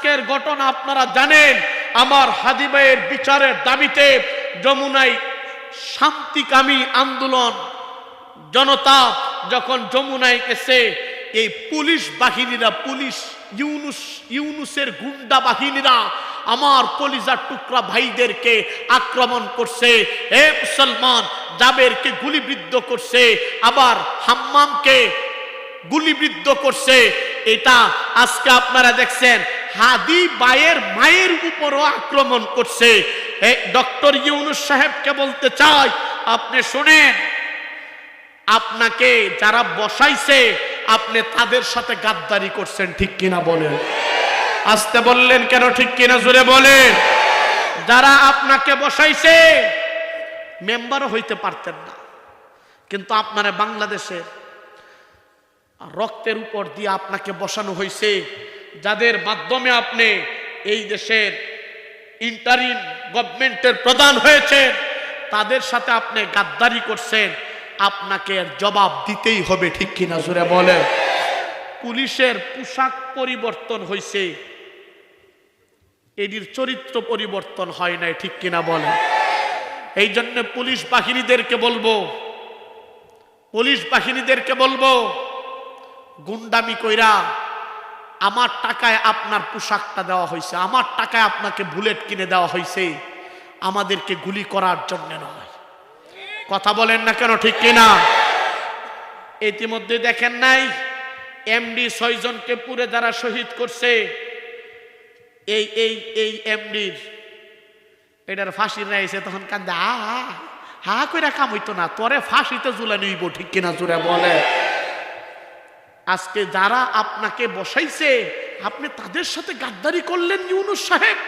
আজকের ঘটনা আপনারা জানেন, আমার হাদিবাইয়ের বিচারের দাবিতে যমুনায় শান্তিকামী আন্দোলন, জনতা যখন যমুনায় গেছে, এই পুলিশ বাহিনীরা, পুলিশ ইউনুস, ইউনুসের গুন্ডা বাহিনীরা আমার কলিজার টুকরা ভাইদেরকে আক্রমণ করছে। এ মুসলমান, জাবেরকে গুলিবিদ্ধ করছে, আবার হাম্মামকে গুলিবিদ্ধ করছে। এটা আজকে আপনারা দেখছেন হাদি বায়ের মায়ের উপরও আক্রমণ করছে। ডক্টর ইউনুস সাহেবকে বলতে চাই, আপনি শুনেন, আপনাকে যারা বসাইছে, আপনি তাদের সাথে গাদ্দারি করছেন, ঠিক কিনা বলেন? আসতে বললেন কেন ঠিক কিনা জুড়ে বলেন। যারা আপনাকে বসাইছে, মেম্বারও হইতে পারতেন না। কিন্তু আপনারা বাংলাদেশের রক্তের উপর দিয়ে আপনাকে বসানো হয়েছে যাদের মাধ্যমে আপনি এই দেশের ইন্টারিম গভর্নমেন্টের প্রধান হয়েছে তাদের সাথে আপনি গাদ্দারি করছেন, আপনাকে জবাব দিতেই হবে, ঠিক কিনা জুড়ে বলে পুলিশের পোশাক পরিবর্তন হয়েছে এটির চরিত্র পরিবর্তন হয় নাই, ঠিক কিনা বলে এই জন্য পুলিশ বাহিনীদেরকে বলব, পুলিশ বাহিনীদেরকে বলব, গুন্ডামি কইরা আমার টাকায় আপনার পোশাকটা দেওয়া হয়েছে আমার টাকায় আপনাকে বুলেট কিনে দেওয়া হয়েছে আমাদেরকে গুলি করার জন্য নয়। কথা বলেন না কেন ঠিক কিনা? ইতিমধ্যে দেখেন নাই এমডি ছয়জনকে পুরে যারা শহীদ করছে এই এই এই এমডির এটার ফাঁসির রাইছে তখন কান্দে আ, হা কইরা কাম হইতো না তোরে ফাঁসিতে জুলে নিব ঠিক কিনা জুড়ে বলে? আজকে যারা আপনাকে বসাইছে আপনি তাদের সাথে গাদ্দারি করলেন ইউনুস সাহেব?